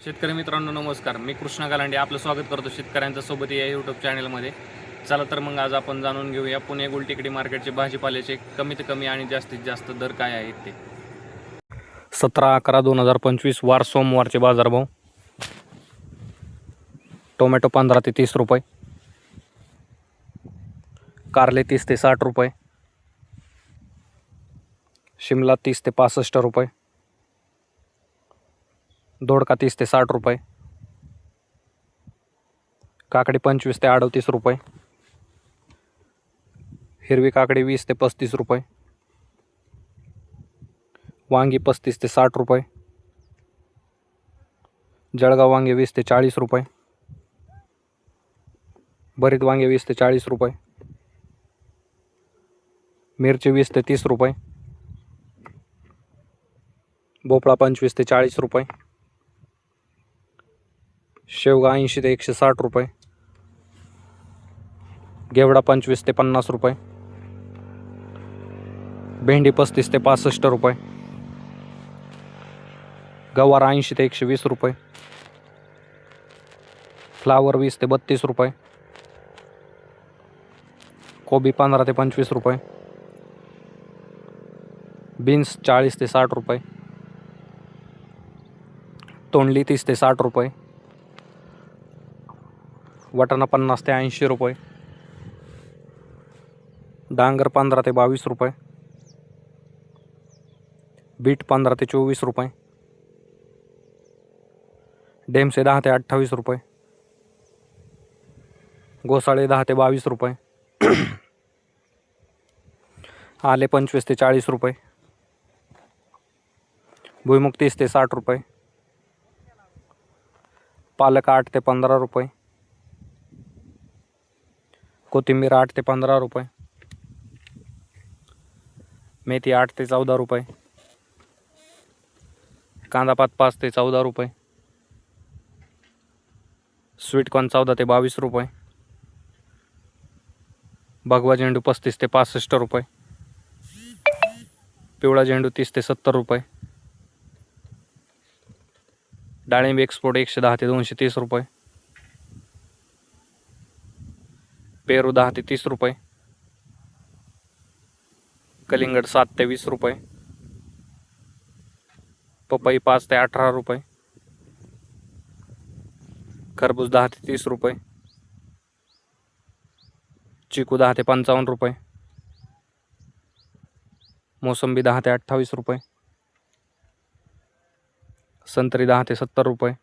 शेतकरी मित्रांनो नमस्कार. मी कृष्णा गालांडे आपलं स्वागत करतो शेतकऱ्यांच्या सोबत या यूट्यूब चॅनलमध्ये चला तर मग आज आपण जाणून घेऊया पुणे गुलटेकडी मार्केटचे भाजीपाल्याचे कमीत कमी आणि जास्तीत जास्त दर काय आहेत ते. सतरा अकरा दोन हजार पंचवीस वार सोमवारचे बाजारभाव. टोमॅटो पंधरा ते तीस रुपये. कारले तीस ते साठ रुपये. शिमला तीस ते पासष्ट रुपये. दोडका तीस ते साठ रुपये. काकडी पंचवीस ते अडतीस रुपये. हिरवी काकडी वीस ते पस्तीस रुपये. वांगी पस्तीस ते साठ रुपये. जळगाव वांगे वीस ते चाळीस रुपये. भरीत वांगे वीस ते चाळीस रुपये. मिरची वीस ते तीस रुपये. भोपळा पंचवीस ते चाळीस रुपये. शेवगा ऐंशी ते एकशे साठ रुपये. घेवडा पंचवीस ते पन्नास रुपये. भेंडी पस्तीस ते पासष्ट रुपये. गवार ऐंशी ते एकशे वीस रुपये. फ्लावर वीस ते बत्तीस रुपये. कोबी पंधरा ते पंचवीस रुपये. बीन्स चाळीस ते साठ रुपये. तोंडली तीस ते साठ रुपये. वाटाणा पन्नास ते ऐंशी रुपये. डांगर पंधरा ते बावीस रुपये. बीट पंधरा ते चोवीस रुपये. डेमसे दहा ते अठ्ठावीस रुपये. घोसाळे दहा ते बावीस रुपये. आले पंचवीस ते चाळीस रुपये. भुईमुग तीस ते साठ रुपये. पालक आठ ते पंधरा रुपये. कोथिंबीर आठ ते पंधरा रुपये. मेथी आठ ते चौदा रुपये. कांदापात पाच ते चौदा रुपये. स्वीटकॉर्न चौदा ते बावीस रुपये. भगवा झेंडू पस्तीस ते पासष्ट रुपये. पिवळा झेंडू तीस ते सत्तर रुपये. डाळिंब एक्सपोर्ट एकशे दहा ते दोनशे तीस रुपये. पेरू दहा ते तीस रुपये. कलिंगड सात ते वीस रुपये. पपई पाच ते अठरा रुपये. खरबूज दहा ते तीस रुपये. चिकू दहा ते पंचावन्न रुपये. मोसंबी दहा ते अठ्ठावीस रुपये. संत्री दहा ते सत्तर रुपये.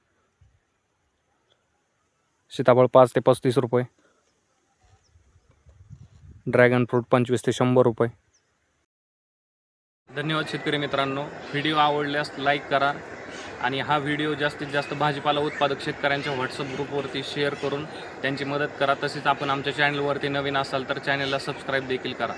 सीताफळ पाच ते पस्तीस रुपये. ड्रॅगन फ्रूट पंचवीस ते शंभर रुपये. धन्यवाद शेतकरी मित्रांनो. व्हिडिओ आवडल्यास लाईक करा आणि हा व्हिडिओ जास्तीत जास्त भाजीपाला उत्पादक शेतकऱ्यांच्या व्हॉट्सअप ग्रुपवरती शेअर करून त्यांची मदत करा. तसेच आपण आमच्या चॅनलवरती नवीन असाल तर चॅनलला सबस्क्राईब देखील करा.